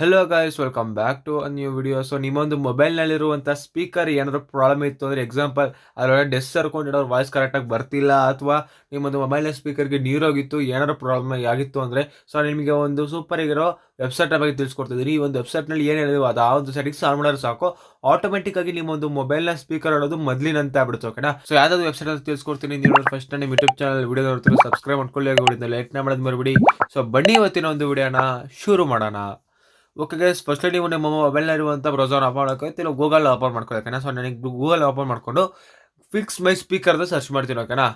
Hello guys welcome back to a new video so ನಿಮ್ಮೊಂದು ಮೊಬೈಲ್ನಲ್ಲಿರುವಂಥ speaker ಏನಾದರೂ problem ಇತ್ತು ಅಂದರೆ ಎಕ್ಸಾಂಪಲ್ ಅದರೊಳಗೆ ಡೆಸ್ ಸರ್ಕೊಂಡಿರೋ ವಾಯ್ಸ್ ಕರೆಕ್ಟಾಗಿ ಬರ್ತಿಲ್ಲ ಅಥವಾ ನಿಮ್ಮೊಂದು ಮೊಬೈಲ್ನ ಸ್ಪೀಕರ್ಗೆ ನೀರೋಗಿತ್ತು, ಏನಾದರೂ ಪ್ರಾಬ್ಲಮ್ ಆಗಿತ್ತು ಅಂದರೆ ಸೊ ನಿಮಗೆ ಒಂದು ಸೂಪರ್ ಆಗಿರೋ ವೆಬ್ಸೈಟ್ ಬಗ್ಗೆ ತಿಳಿಸ್ಕೊಡ್ತಿದ್ದೀನಿ. ಈ ಒಂದು ವೆಬ್ಸೈಟ್ನಲ್ಲಿ ಏನು ಹೇಳಿದ್ರು ಅದು ಆ ಒಂದು ಸೆಟಿಂಗ್ಸ್ ಆನ್ ಮಾಡಿದ್ರೆ ಸಾಕು. ಆಟೋಮೆಟಿಕ್ ಆಗಿ ನಿಮ್ಮ ಒಂದು ಮೊಬೈಲ್ನ ಸ್ಪೀಕರ್ ಅನ್ನೋದು ಮೊದಲಿನಂತೆ ಆಗ್ಬಿಡುತ್ತೆ ಓಕೆನಾ ಸೊ ಯಾವ್ದಾದ್ರು ವೆಬ್ಸೈಟ್ ಅಂತ ತಿಳಿಸ್ಕೊಡ್ತೀನಿ, ನೀವು ಫಸ್ಟ್ ನಿಮ್ಮ ಯೂಟ್ಯೂಬ್ ಚಾನಲ್ ವಿಡಿಯೋ ನೋಡ್ತಾರೆ ಸಬ್ಸ್ಕ್ರೈಬ್ ಮಾಡ್ಕೊಳ್ಳಿ ಲೈಕ್ ಲೈಕ್ನ ಮಾಡೋದು ಮರಿಬಿಡಿ. ಸೊ ಬನ್ನಿ ಇವತ್ತಿನ ಒಂದು ವಿಡಿಯೋನ ಶುರು ಮಾಡೋಣ. ಓಕೆ ಗೈಸ್ ಫಸ್ಟ್ಲಿ ನೀವು ನಿಮ್ಮ ಮೊಬೈಲ್ನಲ್ಲಿರುವಂಥ ಬ್ರೌಸರ್ ಓಪನ್ ಮಾಡೋಕೆ ಇಲ್ಲ ಗೂಗಲ್ ಓಪನ್ ಮಾಡ್ಕೊಳ್ಳಿ ಸೊ ನನಗೆ ಗೂಗಲ್ ಓಪನ್ ಮಾಡಿಕೊಂಡು ಫಿಕ್ಸ್ ಮೈ ಸ್ಪೀಕರ್ ಅಂತ ಸರ್ಚ್ ಮಾಡ್ತೀನಿ ಓಕೆನಾ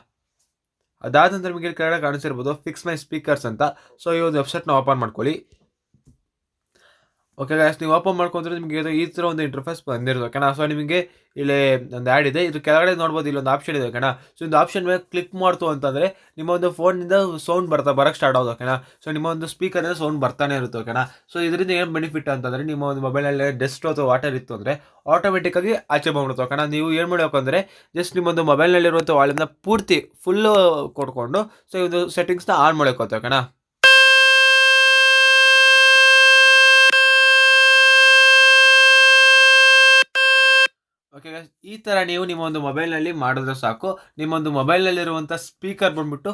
ಅದಾದ ನಂತರ ನಿಮಗೆ ಕೆಳಗಡೆ ಕಾಣಿಸಿರ್ಬೋದು ಫಿಕ್ಸ್ ಮೈ ಸ್ಪೀಕರ್ಸ್ ಅಂತ. ಸೊ ಈ ಒಂದು ವೆಬ್ಸೈಟ್ನ ಓಪನ್ ಮಾಡ್ಕೊಳ್ಳಿ. ಓಕೆ ಗಾಯ್ಸ್ ನೀವು ಓಪನ್ ಮಾಡ್ಕೊಂಡ್ರೆ ನಿಮಗೆ ಇದು ಈ ಥರ ಒಂದು ಇಂಟರ್ಫೇಸ್ ಬಂದಿರೋದು ಕಣ ಸೊ ನಿಮಗೆ ಇಲ್ಲಿ ಒಂದು ಆ್ಯಡ್ ಇದೆ. ಇದು ಕೆಳಗಡೆ ನೋಡ್ಬೋದು, ಇಲ್ಲೊಂದು ಆಪ್ಷನ್ ಇದೆ ಓಕೆನಾ ಸೊ ಒಂದು ಆಪ್ಷನ್ ಮೇಲೆ ಕ್ಲಿಕ್ ಮಾಡ್ತು ಅಂತಂದರೆ ನಿಮ್ಮ ಒಂದು ಫೋನಿಂದ ಸೌಂಡ್ ಬರ್ತಾ ಬರೋಕ್ಕೆ ಸ್ಟಾರ್ಟ್ ಆಗೋದು ಓಕೆನಾ ಸೊ ನಿಮ್ಮ ಒಂದು ಸ್ಪೀಕರಿಂದ ಸೌಂಡ್ ಬರ್ತಾನೆ ಇರುತ್ತೆ ಓಕೆನಾ ಸೊ ಇದರಿಂದ ಏನು ಬೆನಿಫಿಟ್ ಅಂತಂದರೆ ನಿಮ್ಮ ಒಂದು ಮೊಬೈಲಲ್ಲಿ ಡೆಸ್ಟ್ ಅಥವಾ ವಾಟರ್ ಇತ್ತು ಅಂದರೆ ಆಟೋಮೆಟಿಕ್ಕಾಗಿ ಆಚೆ ಬಂದ್ಬಿಡುತ್ತೆ ಕಣ ನೀವು ಏನು ಮಾಡಬೇಕು ಅಂದರೆ ಜಸ್ಟ್ ನಿಮ್ಮೊಂದು ಮೊಬೈಲ್ನಲ್ಲಿರುವಂಥ ವಾಲ್ಯೂಮ್ನ ಪೂರ್ತಿ ಫುಲ್ಲು ಕೊಟ್ಕೊಂಡು ಸೊ ಇದು ಸೆಟ್ಟಿಂಗ್ಸ್ನ ಆನ್ ಮಾಡ್ಕೊತ ಓಕೆನಾ ಓಕೆ ಈ ಥರ ನೀವು ನಿಮ್ಮ ಒಂದು ಮೊಬೈಲ್ನಲ್ಲಿ ಮಾಡಿದ್ರೆ ಸಾಕು. ನಿಮ್ಮೊಂದು ಮೊಬೈಲ್ನಲ್ಲಿರುವಂಥ ಸ್ಪೀಕರ್ ಬಂದ್ಬಿಟ್ಟು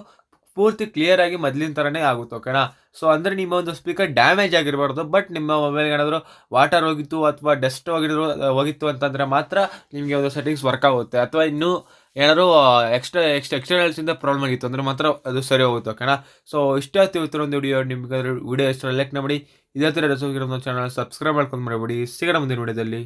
ಪೂರ್ತಿ ಕ್ಲಿಯರ್ ಆಗಿ ಮೊದಲಿನ ಥರನೇ ಆಗುತ್ತೆ ಓಕೆನಾ ಸೊ ಅಂದರೆ ನಿಮ್ಮ ಒಂದು ಸ್ಪೀಕರ್ ಡ್ಯಾಮೇಜ್ ಆಗಿರಬಾರ್ದು ಬಟ್ ನಿಮ್ಮ ಮೊಬೈಲ್ಗೆ ಏನಾದರೂ ವಾಟರ್ ಹೋಗಿತ್ತು ಅಥವಾ ಡಸ್ಟ್ ಹೋಗಿರೋ ಹೋಗಿತ್ತು ಅಂತಂದರೆ ಮಾತ್ರ ನಿಮಗೆ ಒಂದು ಸೆಟ್ಟಿಂಗ್ಸ್ ವರ್ಕ್ ಆಗುತ್ತೆ. ಅಥವಾ ಇನ್ನೂ ಏನಾದರೂ ಎಕ್ಸ್ಟ್ರಾ ಎಕ್ಸ್ಟ್ ಎಕ್ಸ್ಟರ್ನಲ್ಸಿಂದ ಪ್ರಾಬ್ಲಮ್ ಆಗಿತ್ತು ಅಂದರೆ ಮಾತ್ರ ಅದು ಸರಿ ಹೋಗುತ್ತೆ ಓಕೆನಾ ಸೊ ಇಷ್ಟ ಆಯ್ತು ಒಂದು ವಿಡಿಯೋ ನಿಮಗೆ ವಿಡಿಯೋ ಇಷ್ಟ ಲೈಕ್ ಮಾಡಿ. ಇದೇ ಥರ ಚಾನಲ್ ಸಬ್ಸ್ಕ್ರೈಬ್ ಮಾಡ್ಕೊಂಡು ಮಾಡಬೇಡಿ ಸಿಗೋಣ ಮುಂದಿನ ವಿಡಿಯೋದಲ್ಲಿ